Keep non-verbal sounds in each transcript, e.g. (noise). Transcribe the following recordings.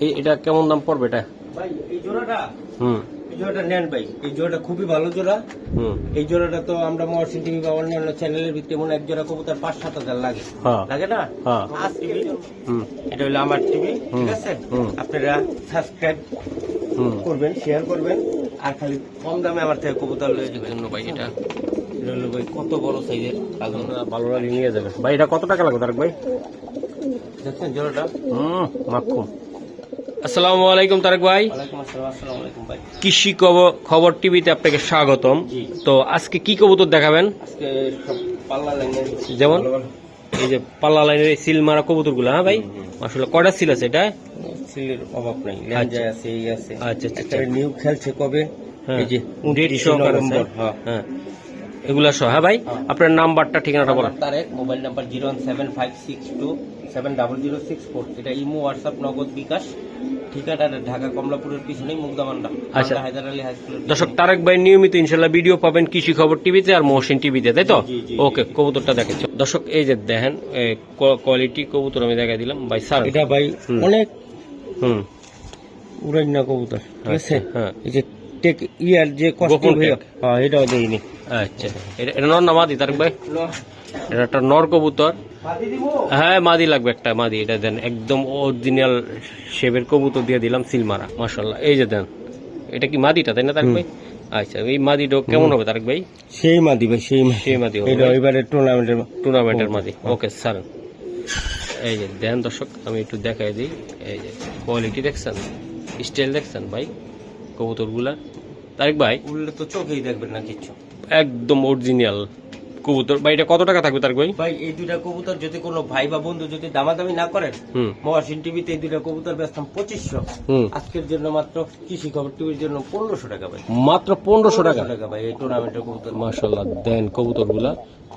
এই এটা কেমন দাম পড়বে এটা? ভাই এই জোড়াটা? হুম। এই জোড়াটা নেন ভাই। এই জোড়াটা খুবই ভালো জোড়া। হুম। এই জোড়াটা তো আমরা মহসিন টিভি বা অন্যান্য চ্যানেলের ভিত্তি মনে এক জোড়া কবুতর পাঁচ সাত হাজার লাগে। হ্যাঁ। লাগে না? হ্যাঁ। আজকে এটা হলো আমার টিভি ঠিক আছে। আপনারা সাবস্ক্রাইব করবেন শেয়ার করবেন আর খালি কম দামে আমার থেকে কবুতর লয়ে যাবেন জন্য ভাই এটা। এটা হলো ভাই কত বড় সাইজের কাগজ ভালো লাগে নিয়ে যাবেন। ভাই এটা কত টাকা লাগবে তারক ভাই? দেখছেন জোড়াটা? হুম আসসালামু আলাইকুম তারেক ভাই। কৃষি খবর টিভিতে আপনাকে স্বাগতম। তো আজকে কি কবুতর দেখাবেন? যেমন? এই যে পাল্লা লাইনের সিল মারা কবুতরগুলো হ্যাঁ ভাই? আসলে কয়টা সিল আছে এটা? সিলের অভাব নাই। আচ্ছা। আছে এই আছে। আচ্ছা আচ্ছা নিউ খেলছে কবে? হ্যাঁ। এই যে ডেট 29 সহকারে আছে। নভেম্বর হ্যাঁ। হ্যাঁ। এগুলা সহ। হ্যাঁ ভাই। আপনার নাম্বারটা ঠিকানাটা বলেন। Tareq mobile number zero one seven five six two seven double zero six four. এটা ইমো হোয়াটসঅ্যাপ নগদ বিকাশ। ঠিকানা ঢাকা কমলাপুরের পিছনে মুগদামান্ডা আচ্ছা। হায়দার আলী হাই স্কুলের দর্শক তারেক ভাই নিয়মিত ইনশাল্লাহ ভিডিও পাবেন কৃষি খবর টিভিতে আর মহসিন টিভিতে তাই তো। ওকে কবুতরটা দেখাচ্ছি। দর্শক এই যে দেখেন কোয়ালিটি কবুতর আমি দেখাই দিলাম। ভাই স্যার এটা ভাই অনেক হুম। উড়াইনা কবুতর ঠিক আছে? আচ্ছা, হ্যাঁ। এই যে টেক ইয়ার যে গোপন হয়ে হ্যাঁ এটাও দেয়নি আচ্ছা। এটা এটা নর না মাদি তারেক ভাই? এটা একটা নর কবুতর। হ্যাঁ মাদি লাগবে একটা মাদি এটা দেন। একদম অরিজিনাল শেপের কবুতর দিয়ে দিলাম সিলমারা মাশাল্লাহ এই যে দেন এটা কি মাদিটা তাই না তারেক ভাই? আচ্ছা এই মাদিটা কেমন হবে তারেক ভাই? সেই মাদি ভাই সেই সেই মাদি হবে এটা ভাই। এবারে টুর্নামেন্টের টুর্নামেন্টের মাঝে ওকে স্যার এই যে দেন দর্শক আমি একটু দেখাই দিই। এই যে কোয়ালিটি দেখছেন? স্টাইল দেখছেন ভাই? কবুতরগুলা। তারেক ভাই? উঠলে তো চোখেই দেখবেন না কিচ্ছু। একদম অরিজিনাল কবুতর। ভাই এটা কত টাকা থাকবে তারেক ভাই? ভাই এই দুইটা কবুতর যদি কোনো ভাই বা বন্ধু যদি দামাদামি না করেন মহাসিন টিভিতে এই দুইটা কবুতর বেচতাম পঁচিশশো। হুম। আজকের জন্য মাত্র কৃষি খবর টিভির জন্য পনেরোশো টাকা ভাই। মাত্র পনেরোশো টাকা? টাকা ভাই এই টুর্নামেন্টের কবুতর। মাশাল্লাহ দেন কবুতরগুলা।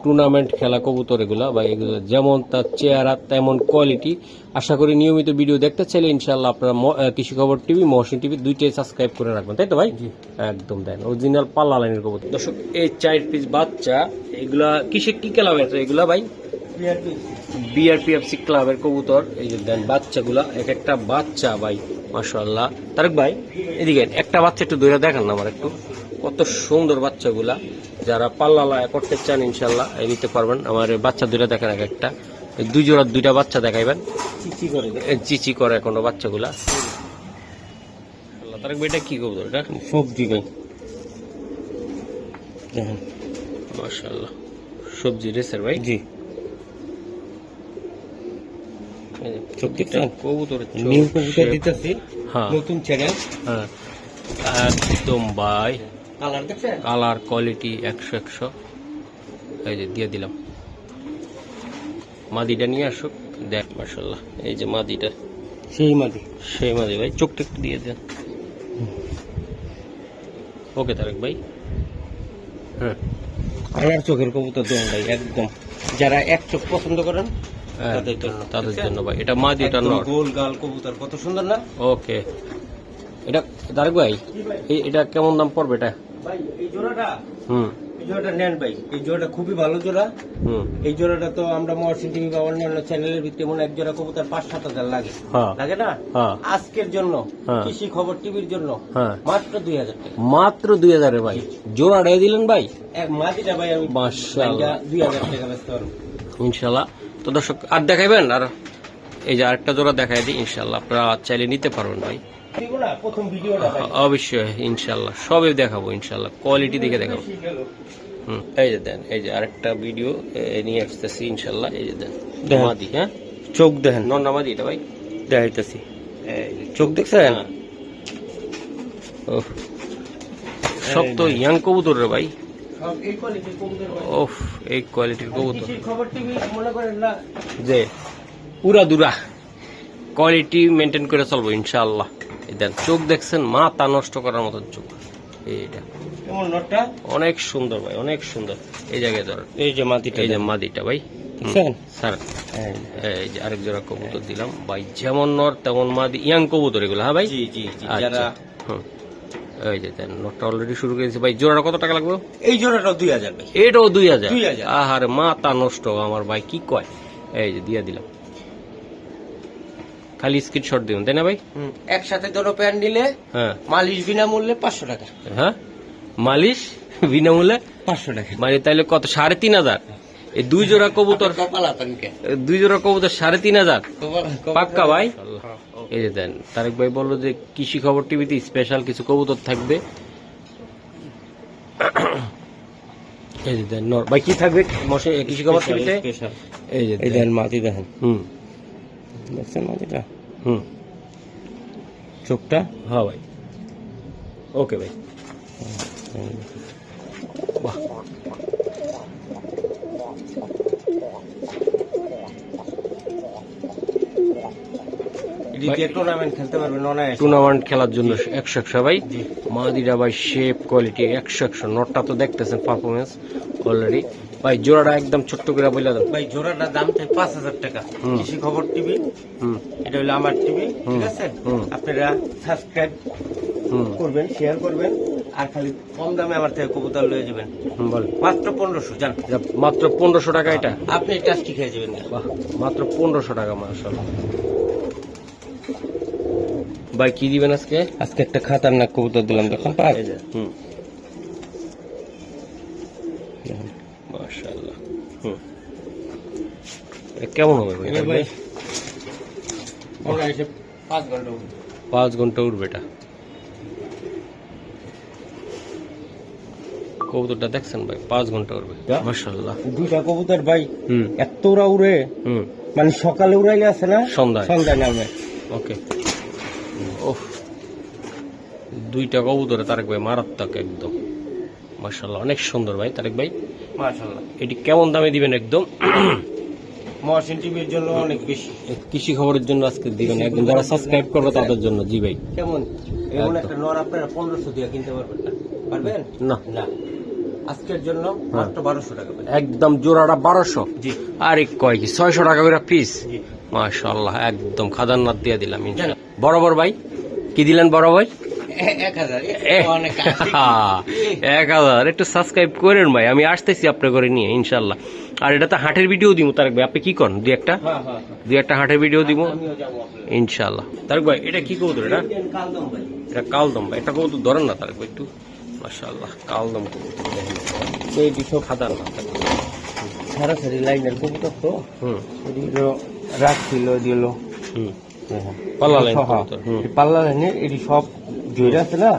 টুর্নামেন্ট খেলা কবুতর এগুলা বা এগুলো যেমন তার চেহারা তেমন কোয়ালিটি আশা করি নিয়মিত ভিডিও দেখতে চাইলে ইনশাল্লাহ আপনারা কৃষি খবর টিভি মহসিন টিভি দুইটাই সাবস্ক্রাইব করে রাখবেন তাই তো ভাই? একদম দেন অরিজিনাল পাল্লা লাইনের কবুতর। দর্শক এই চার পিস বাচ্চা এগুলা কিসে কি খেলাবেন এগুলা ভাই? বিআরপিএফসি ক্লাবের কবুতর। এই যে দেন বাচ্চাগুলা এক একটা বাচ্চা ভাই মাশাল্লাহ তারেক ভাই এদিকে একটা বাচ্চা একটু দূরে দেখান না আমার একটু। কত সুন্দর বাচ্চাগুলা যারা পাল্লা লায়া করতে চান ইনশাল্লাহ এই নিতে পারবেন। আমার বাচ্চা দুইটা দেখেন এক একটা। দুই জোড়া দুইটা বাচ্চা দেখাইবেন। চিচি করে চিচি করে এখনও বাচ্চাগুলা। আল্লাহ, ভাই এটা কি কবুতর এটা সবজি ভাই। দেখেন মাশাল্লাহ সবজি রেসের ভাই। জি। হ্যাঁ। নতুন চ্যানেল হ্যাঁ। একদম ভাই। কালার দেখছেন? কালার কোয়ালিটি একশো একশো। এই যে দিয়ে দিলাম। মাদিটা নিয়ে আসুক। দেখ মার্শাল্লাহ এই যে মাদিটা। সেই মাদি। সেই মাদি ভাই। চোখটা একটু দিয়ে দেন ওকে তারেক ভাই। হ্যাঁ। কালার চোখের কবুতর দেন ভাই একদম। যারা এক চোখ পছন্দ করেন হ্যাঁ, তাদের জন্য। ভাই। এটা মাদি এটা নর গোল গাল কবুতর কত সুন্দর না? ওকে। এটা তারেক ভাই এটা কেমন দাম পড়বে এটা? ভাই এই জোড়াটা হুম। এই জোড়াটা নেন ভাই। এই জোড়াটা খুবই ভালো জোড়া। এই জোড়াটা তো আমরা মহর্ষি টিভি বা অন্যান্য চ্যানেলের ভিত্তি মনে এক জোড়া কবুতর পাঁচ সাত হাজার লাগে। হ্যাঁ। লাগে না? হ্যাঁ। আজকের জন্য হ্যাঁ। কৃষি খবর টিভির জন্য মাত্র দুই হাজার টাকা। মাত্র দুই হাজারে ভাই। জোড়াটাই দিলেন ভাই? এক মাটিটা ভাই আমি মাশাআল্লাহ। দুই হাজার টাকা ব্যস্ত ইনশাল্লাহ তো দর্শক আর দেখাইবেন? আর এই যে আরেকটা জোড়া দেখাই দিই ইনশাল্লাহ আপনারা চাইলে নিতে পারবেন ভাই। অবশ্যই ইনশাল্লাহ। সবই দেখাবো ইনশাল্লাহ। কোয়ালিটি দেখে দেখাবো। হুম। এই যে দেন এই যে আরেকটা ভিডিও নিয়ে আসতেছি ইনশাল্লাহ। এই যে দেন। মাদি হ্যাঁ? চোখ দেখেন। নন্না মাদি এটা ভাই? দেখাইতেছি। চোখ দেখছেন? হ্যাঁ। ওহ। সব তো ইয়াং কবুতর রে ভাই। সব এই কোয়ালিটির কবুতর ওফ এই কোয়ালিটির কবুতর। কৃষির খবর টিভি মনে করেন না? যে পুরা দুরা কোয়ালিটি মেনটেন করে চলবো ইনশাআল্লাহ এই দেন চোখ দেখছেন মাথা নষ্ট করার মতন চোখ। এইটা। অনেক সুন্দর ভাই অনেক সুন্দর। এই জায়গায় ধরেন এই যে মাটিটা এই যে মাদিটা ভাই। স্যার। এই যে। আরেক জোড়া কবুতর দিলাম। ভাই যেমন নর তেমন মাদি ইয়াং কবুতর এগুলো হ্যাঁ ভাই? জি জি জি আচ্ছা। যারা এই যে দেন নটটা অলরেডি শুরু করেছে। ভাই জোড়াটা কত টাকা লাগবে? এই জোড়াটাও দুই হাজার এটাও দুই হাজার? 2000 আহারে মাথা নষ্ট আমার ভাই কি কয়? এই যে দিয়ে দিলাম। খালি স্ক্রিনশট দিবেন তাই না ভাই? একসাথে দুটো প্যান্ট নিলে হ্যাঁ। মালিশ বিনামূল্যে পাঁচশো টাকা। হ্যাঁ? মালিশ বিনামূল্যে পাঁচশো টাকা। মানে তাইলে কত? সাড়ে তিন হাজার। এই দুই জোড়া কবুতর দুই জোড়া কবুতর সাড়ে তিন হাজার। পাক্কা ভাই? এই যে দেন তারেক ভাই বলল যে কৃষি খবর টিভিতে স্পেশাল কিছু কবুতর থাকবে। এই যে দেন ভাই কি থাকবে কৃষি খবর টিভিতে? এই যে দেন মাটি দেখেন। হুম। দেখছেন মাটিটা? হুম। চোখটা হ্যাঁ ভাই। ওকে ভাই বাহ টুর্নামেন্ট খেলার জন্য একশো একশো ভাই। মাদিরা ভাই শেপ কোয়ালিটি একশো একশো। নটটা তো দেখতেছেন পারফরমেন্স অলরেডি ভাই জোড়াটা একদম ছোট্ট করে বলে দাও। ভাই জোড়াটার দাম চাই পাঁচ হাজার টাকা। হুম। কৃষি খবর টিভি হুম। এটা হলো আমার টিভি ঠিক আছে। আপনারা সাবস্ক্রাইব হুম। করবেন শেয়ার করবেন আর খালি কম দামে আমার থেকে কবুতর লয়ে যাবেন। মাত্র পনেরোশো জান। মাত্র পনেরোশো টাকা এটা? আপনি টাস্টি খেয়ে যাবেন বাহ মাত্র পনেরোশো টাকা মাসাল ভাই কি দিবেন আজকে? আজকে একটা খাতারনাক কবুতর দিলাম দেখুন যে হুম। মাশাআল্লাহ। হুম। কেমন হবে ভাই? পাঁচ ঘণ্টা। পাঁচ ঘণ্টা উঠবে এটা। কবুতরটা দেখছেন ভাই? পাঁচ ঘণ্টা উঠবে। যা। মাশাআল্লাহ। দুইটা কবুতর ভাই হুম। এত ওরা উড়ে। হুম। মানে সকালে উড়াইলে আছে না সন্ধ্যায়। সন্ধ্যায় নামে। ওকে। ওহ দুইটা কবুতরে তারেক ভাই মারাত্মক একদম। মাশাআল্লাহ অনেক সুন্দর ভাই তারেক ভাই। মাশাল্লাহ এটি কেমন দামে দিবেন একদম? মহাসিন টিভির জন্য অনেক বেশি। কৃষি খবরের জন্য আজকে দিবেন একদম। যারা সাবস্ক্রাইব করবে তাদের জন্য। জি ভাই। কেমন? এমন একটা নর আপনারা পনেরোশো দিয়ে কিনতে পারবেন না। পারবেন? না। না। আজকের জন্য মাত্র বারোশো টাকা একদম জোড়াটা বারোশো। জি। আরে কয় কি? ছয়শো টাকা করে পিস একদম দিয়ে দিলাম। বরাবর ভাই কি দিলেন বড় ভাই? এ- (laughs) এক হাজার একটু সাবস্ক্রাইব করেন ভাই আমি আসতেছি আপনার করে নিয়ে ইনশাল্লাহ। আর এটা তো হাটের ভিডিও দিব তারেক ভাই আপনি কি করেন দুই একটা? হ্যাঁ হ্যাঁ হ্যাঁ। দুই একটা হাটের ভিডিও দিব যাব আপনার ইনশাল্লাহ। তারেক ভাই এটা কি কবুতর এটা? এটা কালদম ভাই এটা কবুতর ধরেন না তারেক ভাই একটু। মাশাআল্লাহ কালদম এটি সব খাদান্নাথ সারাসারি লাইনের কবুতর তো। হুম। রাখছিল দিল হুম। পাল্লা লাইন পাল্লা লাইনে এটি সব জয়রা আছে না?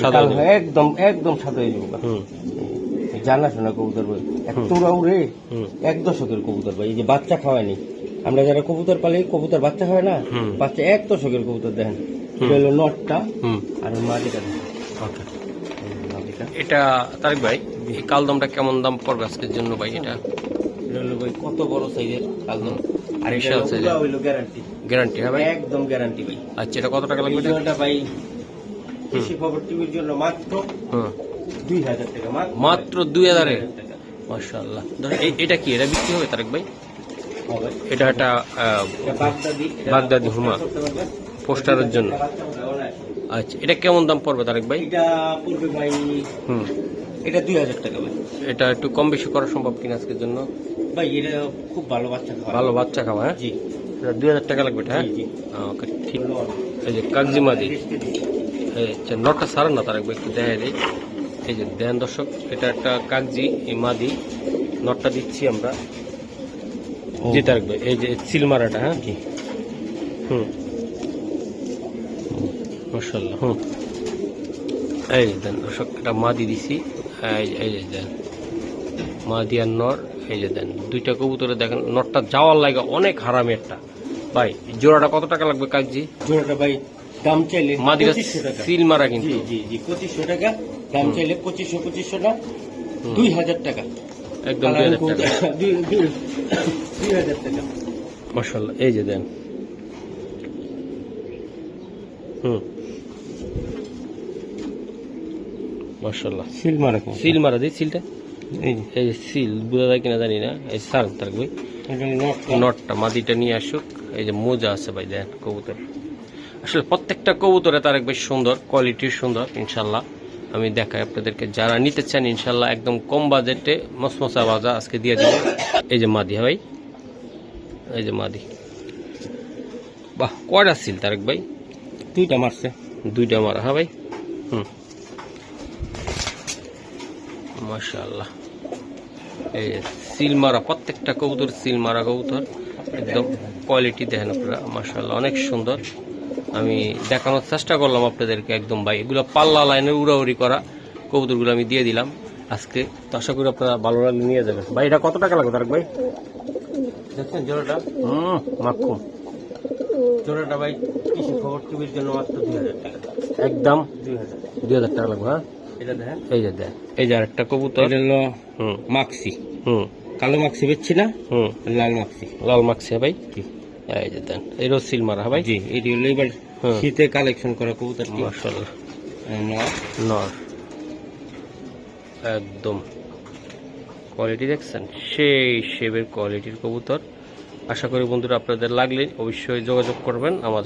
সাদা একদম একদম সাদা হয়ে যাবে। হুম। জানা শোনা কবুতর ভাই এত উড়ে এক দশকের কবুতর ভাই এই যে বাচ্চা খাওয়ায়নি। আমরা যারা কবুতর পালি কবুতর বাচ্চা হয় না? বাচ্চা এক দশকের কবুতর দেখেন। হলো নটটা। আর যে মাটিটা এটা তারেক ভাই এই কালদমটা কেমন দাম পড়বে আজকের জন্য ভাই এটা? হলো ভাই কত বড় সাইজের কালদম আর এটা হলো গ্যারান্টি গ্যারান্টি হ্যাঁ ভাই? একদম গ্যারান্টি ভাই। আচ্ছা এটা কত টাকা লাগবে এটা? ভাই কৃষি খবর টিভির জন্য মাত্র দুই হাজার টাকা মাত্র দুই হাজারে টাকা। এটা কি? এটা বিক্রি হবে তারেক ভাই? এটা একটা বাগদাদি হুমা। পোস্টারের জন্য। আচ্ছা এটা কেমন দাম পড়বে তারেক ভাই? এটা পড়বে ভাই হুম। এটা দুই হাজার টাকা ভাই। এটা একটু কম বেশি করা সম্ভব কিনা আজকের জন্য? ভাই এটা খুব ভালো বাচ্চা খাওয়া। ভালো বাচ্চা খাওয়া হ্যাঁ? জি। এটা দুই হাজার টাকা লাগবে এটা, হ্যাঁ। ওকে ঠিক। এই যে এই নটটা সারেন না তারেক ভাই একটু দেখা দেয় এই যে দেন দর্শক এটা একটা কাগজি এই মাদি নটটা দিচ্ছি আমরা। জি তারেক ভাই এই যে সিলমারাটা হ্যাঁ? জি হুম। মাশাল্লাহ হুম। এই যে দেন দর্শক এটা মাদি দিছি। এই যে দেন। মাদি আর নর এই যে দেন। দুইটা কবুতরে দেখেন নটটা যাওয়ার লাগে অনেক হারামি একটা। ভাই জোড়াটা কত টাকা লাগবে কাগজি? জোড়াটা ভাই দাম চাইলে মাদিরা সিল মারা কিন্তু। জি জি জি পঁচিশশো টাকা। দাম চাইলে পঁচিশশো পঁচিশশো দুই হাজার টাকা। একদম দুই হাজার টাকা। (laughs) মাশাল্লাহ এই যে দেন। হুম। মাশাল্লাহ সিল মারা সিল মারা দিই সিলটা? এই সিল বোঝা যায় কিনা জানি না। এই সার থাকবে নটটা মাদিটা নিয়ে আসুক। এই যে মোজা আছে ভাই দেন কবুতর। আসলে প্রত্যেকটা কবুতরে তার বেশ সুন্দর কোয়ালিটির সুন্দর ইনশাল্লাহ আমি দেখাই আপনাদেরকে যারা নিতে চান ইনশাল্লাহ একদম কম বাজেটে মসমসা বাজা আজকে দিয়ে দিব। এই যে মাদি হ্যাঁ ভাই? এই যে মাদি। বাহ কয়টা সিল তারেক ভাই? দুইটা মারছে। দুইটা মারা হ্যাঁ ভাই? হুম। মাশাআল্লাহ। এই সিল মারা প্রত্যেকটা কবুতর সিল মারা কবুতর। একদম কোয়ালিটি দেখেন আপনারা মাশাআল্লাহ অনেক সুন্দর। আমি দেখানোর চেষ্টা করলাম আপনাদেরকে একদম ভাই। এগুলো পাল্লা লাইনের উড়াউড়ি করা কবুতরগুলো আমি দিয়ে দিলাম আজকে। তো আশা করি আপনারা ভালো লাগলে নিয়ে যাবেন। ভাই এটা কত টাকা লাগবে তারেক ভাই? দেখছেন জোড়াটা? হুম মাখুম জোড়াটা ভাই কৃষি খবর টিভির জন্য মাত্র দুই হাজার টাকা। একদম দুই হাজার দুই হাজার টাকা লাগবে হ্যাঁ? এটা দেখেন এই যে দেন এই যে আরেকটা কবুতর। এটা হলো হুম। মাক্সি। হুম। কালো মাক্সি বেচছি না? হুম। লাল মাক্সি। লাল মাখছে ভাই। এই যে দেন এরও সিল মারা হ্যাঁ ভাই? জি এটি হলো এবার শীতে কালেকশন করা কবুতরটি মাশাআল্লাহ। নর। একদম। কোয়ালিটি দেখছেন? সেই শেপের কোয়ালিটির কবুতর। আশা করি বন্ধুরা আপনাদের লাগলে অবশ্যই যোগাযোগ করবেন। আমার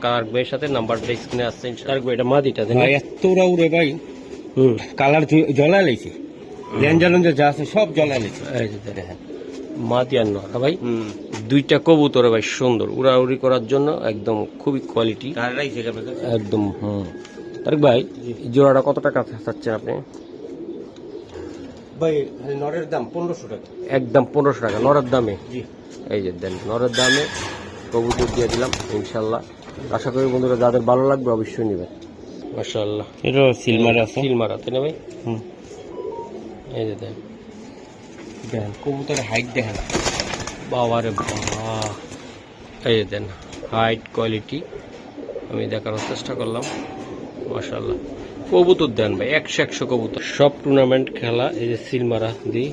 কালার ভাইয়ের সাথে নাম্বারটা স্ক্রিনে আসছে তার ভাই এটা মাদিটা দেন ভাই এত উড়া ভাই। হুম। কালার জ্বলা লেছে লেঞ্জালন যা আছে সব জ্বলা লেছে এই দেখেন। মাদি আর নর ভাই দুইটা কবুতর ভাই সুন্দর উড়াউড়ি করার জন্য একদম খুবই কোয়ালিটি একদম হুম। তারেক ভাই জোড়াটা কত টাকা চাচ্ছেন আপনি? ভাই খালি নরের দাম পনেরোশো টাকা। একদম পনেরোশো টাকা নরের দামে? এই যে দেন নরের দামে কবুতর দিয়ে দিলাম ইনশাল্লাহ আশা করি বন্ধুরা যাদের ভালো লাগবে অবশ্যই নেবেন। এটা সিলমার আছে। সিল মারা তাই না ভাই? হুম। এই যে দেন। দেখেন কবুতরের হাইট দেখেন। বাবারে বাবা। এই দেন হাইট কোয়ালিটি আমি দেখানোর চেষ্টা করলাম। মাশাল্লাহ কবুতর দেন ভাই একশো একশো কবুতর। সব টুর্নামেন্ট খেলা এই যে সিল মারা দিই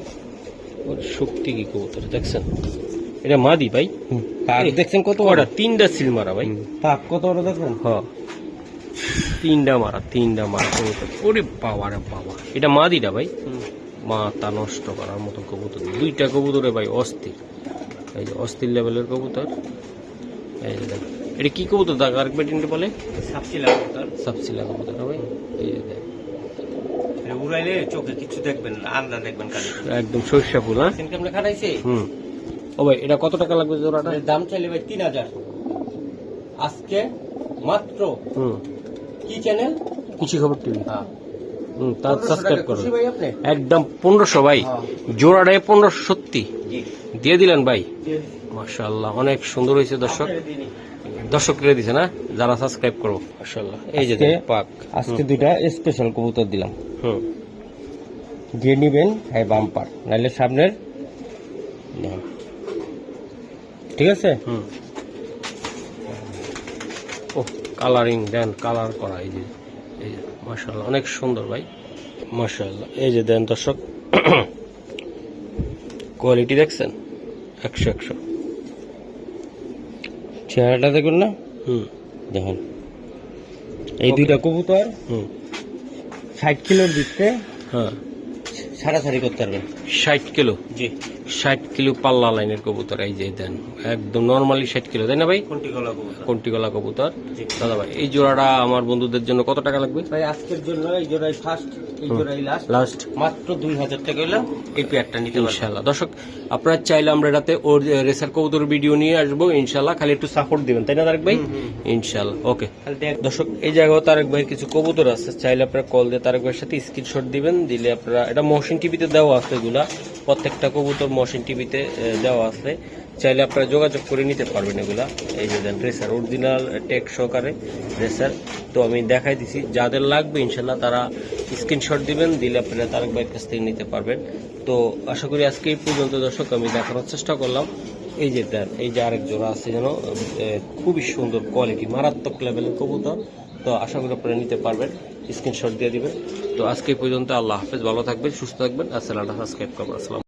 ওর শক্তি কি কবুতর দেখছেন? এটা মাদি ভাই? দেখছেন কত কটা তিনটা সিল মারা ভাই পাক কত বড় দেখবেন হ। তিনটা মারা তিনটা মারা কবুতর। ওরে বাবা রে বাবা। এটা মাদিটা ভাই? মাথা নষ্ট করার মতো কবুতর। দুইটা কবুতরে ভাই অস্থির। এই যে অস্থির লেভেলের কবুতর। এই যে দেখ এটা কি কবুতর? দেখ আরেকবার তিনটে বলে। সাপচি লাগবে তার সাবসিলা কবুতর ভাই। এই যে দেখ। এটা উড়াইলে চোখে কিছু দেখবেন না আন্দাজ দেখবেন খালি। একদম সর্ষা ফুল হ্যাঁ? সিনকে আমরা খাটাইছি? হুম। ও ভাই এটা কত টাকা লাগবে জোড়াটা? দাম চাইলে ভাই তিন হাজার। আজকে মাত্র হুম। কি চ্যানেল কৃষি খবর টিভি। হ্যাঁ। হুম তার সাবস্ক্রাইব করুন। একদম পনেরোশো ভাই। হ্যাঁ। জোড়াটায় পনেরোশো সত্যি। দিয়ে দিলেন ভাই? মাশাআল্লাহ অনেক সুন্দর হয়েছে দর্শক। দর্শক রে দিছে না? যারা সাবস্ক্রাইব করো মাশাআল্লাহ এই যে পাক। আজকে দুইটা স্পেশাল কবুতর দিলাম। হুম। যে নিবেন হ্যাঁ বাম্পার নাহলে সামনের ঠিক আছে? হুম। ও কালারিং দেন কালার করা এই যে। এই যে মার্শাল্লাহ অনেক সুন্দর ভাই মার্শাল্লাহ এই যে দেন দর্শক (coughs) কোয়ালিটি দেখছেন? একশো একশো। চেহারাটা দেখুন না? হুম। দেখুন। এই. দুইটা কবুতর হুম। ষাট কিলোর দিচ্ছে হ্যাঁ। সারাসারি করতে পারবেন। ষাট কিলো? জি। ষাট কিলো পাল্লা লাইনের কবুতর এই যে দেন একদম নর্মালি ষাট কিলো তাই না ভাই? কোনটি গলা কবুতর। দাদা ভাই এই জোড়াটা আমার বন্ধুদের জন্য কত টাকা লাগবে? ভাই আজকের জন্য এই জোড়াই ফার্স্ট এই জোড়াই লাস্ট লাস্ট মাত্র দুই হাজার টাকা এই পেয়ারটা নিতে ইনশাল্লাহ দর্শক আপনারা চাইলে আমরা এটাতে ওর রেসার কবুতর ভিডিও নিয়ে আসব ইনশাল্লাহ খালি একটু সাপোর্ট দিবেন তাই না তারেক ভাই। ইনশাল্লাহ ওকে। দর্শক এই জায়গায় তারেক ভাইয়ের কিছু কবুতর আছে চাইলে আপনারা কল দিয়ে তারেক ভাইয়ের সাথে স্ক্রিনশট দিবেন দিলে আপনারা এটা মহসিন টিভিতে দেওয়া আছে এগুলা। প্রত্যেকটা কবুতর মহসিন টিভিতে দেওয়া আছে। চাইলে আপনারা যোগাযোগ করে নিতে পারবেন এগুলা। এই যে দেন রেসার অরিজিনাল টেক সহকারে রেসার তো আমি দেখাই দিছি। যাদের লাগবে ইনশাল্লাহ তারা স্ক্রিনশট দিবেন, দিলে আপনারা তারেক ভাইয়ের কাছ থেকে নিতে পারবেন। তো আশা করি আজকে এই পর্যন্ত দর্শক, আমি দেখানোর চেষ্টা করলাম। এই যে দেন, এই যে আরেক জোড়া আছে যেন খুবই সুন্দর কোয়ালিটি মারাত্মক লেভেলের কবুতর। তো আশা করি আপনারা নিতে পারবেন। স্ক্রিনশট দিয়ে দিবেন। তো আজকে পর্যন্ত আল্লাহ হাফেজ, ভালো থাকবেন, সুস্থ থাকবেন। আর চ্যানেলটা সাবস্ক্রাইব করবেন আসসালাম